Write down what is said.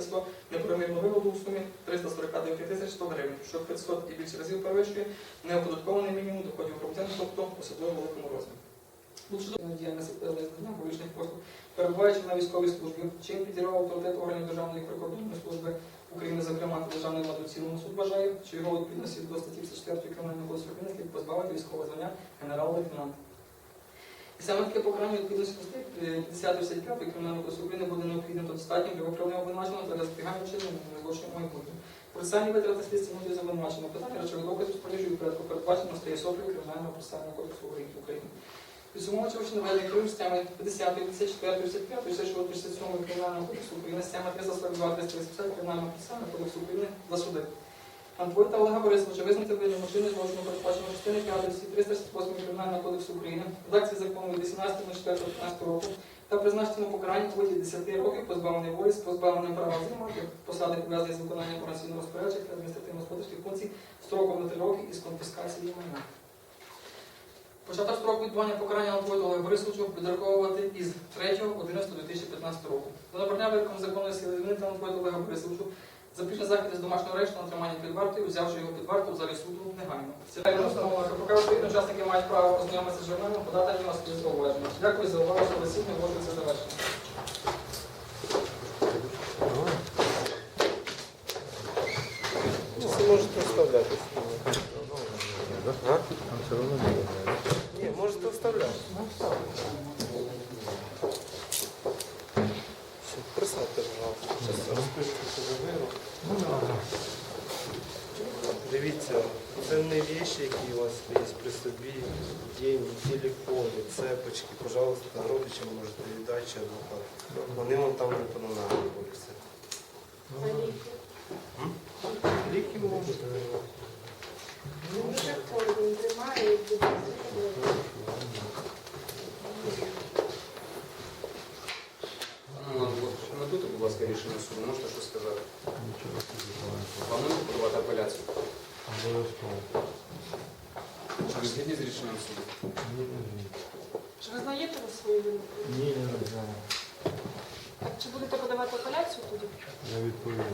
виробництва неправомірного виводу у сумі 349 тисяч 100 гривень, що 500 і більше разів перевищує неоподаткований мінімум доходів громадян, тобто особливо великому розмірі. Тут щодо діяльності надання публічних послуг, перебуваючи на військовій службі, чим підірвав авторитет органів Державної прикордонної служби України, зокрема та Державної влади цілому суд вважає, що його відповідності до статті 54 Кримінального кодексу України позбавити військового звання генерал-лейтенанта. Саме таке покарання відповідності до статті 50 Кримінального кодексу України буде необхідним та достатнім для виправлення обвинуваченого та для запобігання вчинення злочину в майбутньому. Процесуальні витрати слідства можуть завинувачено питання речових доказів споліжують порядку передбачено стає 40 Кримінального процесуального кодексу України. Підсумовуючи наведення Крим стями 50, 54, 55, 56, 57 Кримінального кодексу України, стями 342, 380 Кримінального процесуального кодексу України за суди. Олега Борисовича визнати винним вчинення злочину передбачено частини 5 статті 368 Кримінального кодексу України, редакції закону 18.04.15 року та призначити на покарання у виді 10 років позбавлення волі з позбавленням права займати посади пов'язані з виконанням організаційно розпоряджень та адміністративно-господарських функцій строком на 3 роки із конфіскації майна. Початок строку відбування покарання Антвою Олегу Борисовичу підраховувати із 3.11.2015 року. До набрання вироком законної сили звільнити Антвою Олега Борисовичу запічний захід з домашнього арешту на тримання під вартою, взявши його під варту в залі суду негайно. Установа, що поки відповідні учасники мають право ознайомитися з журналом, подати на нього свої зауваження. Дякую за увагу, що засідання може це завершено. Можете вставляти. Ні, можете вставляти. Дивіться, це не речі, які у вас є при собі, деньги, телефони, цепочки, пожалуйста, родичам можете віддати чи адвокат. Вони вам там не понадобляться. Ліки можете. Ласка, рішення суду, можете що сказати? Плануєте подавати апеляцію? Чи ви згідні з рішенням суду? Чи визнаєте ви свою вину? Ні, не знаю. Так чи будете подавати апеляцію тоді? Я відповім.